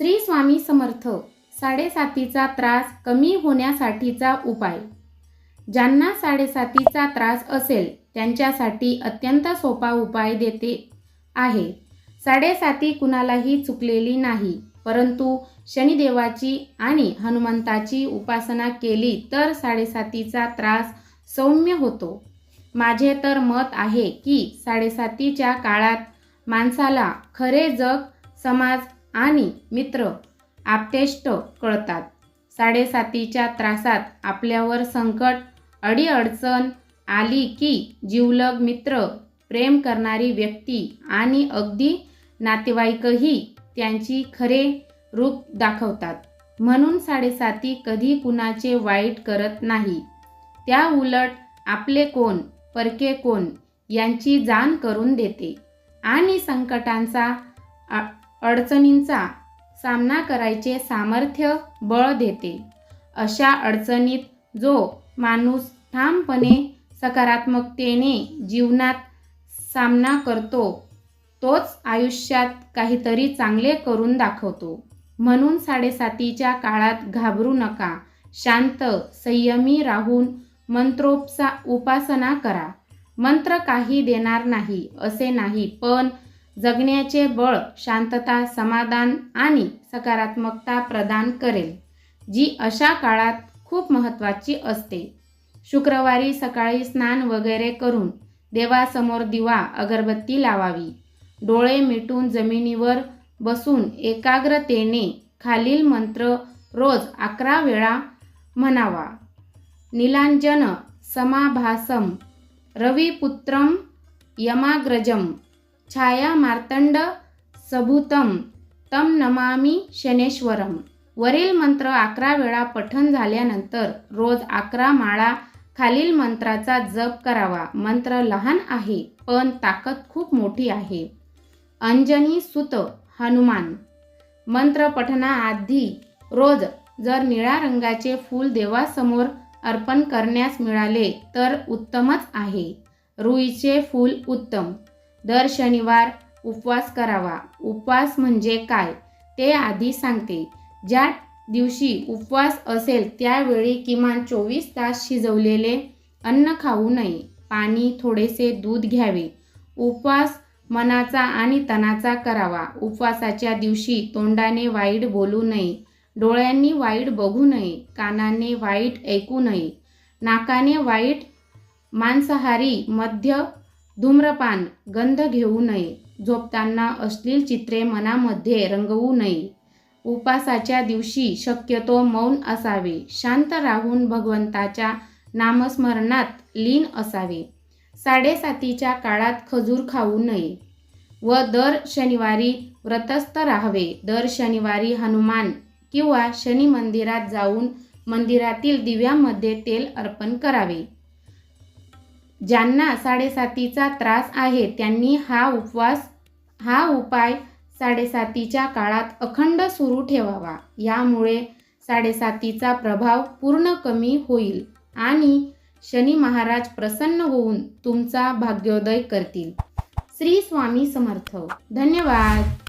श्री स्वामी समर्थ साडेसातीचा त्रास कमी होण्यासाठीचा उपाय. ज्यांना साडेसातीचा त्रास असेल त्यांच्यासाठी अत्यंत सोपा उपाय देते आहे. साडेसाती कुणालाही चुकलेली नाही परंतु शनिदेवाची आणि हनुमंताची उपासना केली तर साडेसातीचा त्रास सौम्य होतो. माझे तर मत आहे की साडेसातीच्या काळात माणसाला खरे जग समाज आणि मित्र आपतेष्ट कळतात. साडेसातीच्या त्रासात आपल्यावर संकट अडीअडचण आली की जीवलग मित्र प्रेम करणारी व्यक्ती आणि अगदी नातेवाईकही त्यांची खरे रूप दाखवतात. म्हणून साडेसाती कधी कुणाचे वाईट करत नाही. त्या उलट आपले कोण परके कोण यांची जाण करून देते. आणि संकटांचा अडचणींचा सामना करायचे सामर्थ्य बळ देते. अशा अडचणीत जो माणूस ठामपणे सकारात्मकतेने जीवनात सामना करतो तोच आयुष्यात काहीतरी चांगले करून दाखवतो. म्हणून साडेसातीच्या काळात घाबरू नका. शांत संयमी राहून मंत्रोपसा उपासना करा. मंत्र काही देणार नाही असे नाही पण जगण्याचे बळ शांतता समाधान आणि सकारात्मकता प्रदान करेल जी अशा काळात खूप महत्त्वाची असते. शुक्रवारी सकाळी स्नान वगैरे करून देवासमोर दिवा अगरबत्ती लावावी. डोळे मिटून जमिनीवर बसून एकाग्रतेने खालील मंत्र रोज अकरा वेळा म्हणावा. नीलांजन समाभासम रविपुत्रम यमाग्रजम. छाया मार्तंड सबूतम तम नमामी शनेश्वरम. वरील मंत्र अकरा वेळा पठन झाल्यानंतर रोज अकरा माळा खालील मंत्राचा जप करावा. मंत्र लहान आहे पण ताकद खूप मोठी आहे. अंजनी सुत हनुमान. मंत्र पठणाआधी रोज जर निळ्या रंगाचे फूल देवासमोर अर्पण करण्यास मिळाले तर उत्तमच आहे. रुईचे फूल उत्तम. दर शनिवार उपवास करावा. उपवास म्हणजे काय? ते आधी सांगते. ज्या दिवशी उपवास असेल त्यावेळी किमान चोवीस तास शिजवलेले अन्न खाऊ नये. पाणी थोडेसे दूध घ्यावे. उपवास मनाचा आणि तनाचा करावा. उपवासाच्या दिवशी तोंडाने वाईट बोलू नये. डोळ्यांनी वाईट बघू नये. कानाने वाईट ऐकू नये. नाकाने वाईट मांसाहारी मध्य धूम्रपान गंध घेऊ नये झोपताना अश्लील चित्रे मनामध्ये रंगवू नये. उपासाच्या दिवशी शक्यतो मौन असावे. शांत राहून भगवंताच्या नामस्मरणात लीन असावे. साडेसातीच्या काळात खजूर खाऊ नये व दर शनिवारी व्रतस्थ राहावे. दर शनिवारी हनुमान किंवा शनी मंदिरात जाऊन मंदिरातील दिव्यामध्ये तेल अर्पण करावे. ज्यांना साडेसातीचा त्रास आहे त्यांनी हा उपवास हा उपाय साडेसातीच्या काळात अखंड सुरू ठेवावा. यामुळे साडेसातीचा प्रभाव पूर्ण कमी होईल आणि शनी महाराज प्रसन्न होऊन तुमचा भाग्योदय करतील. श्री स्वामी समर्थ. धन्यवाद.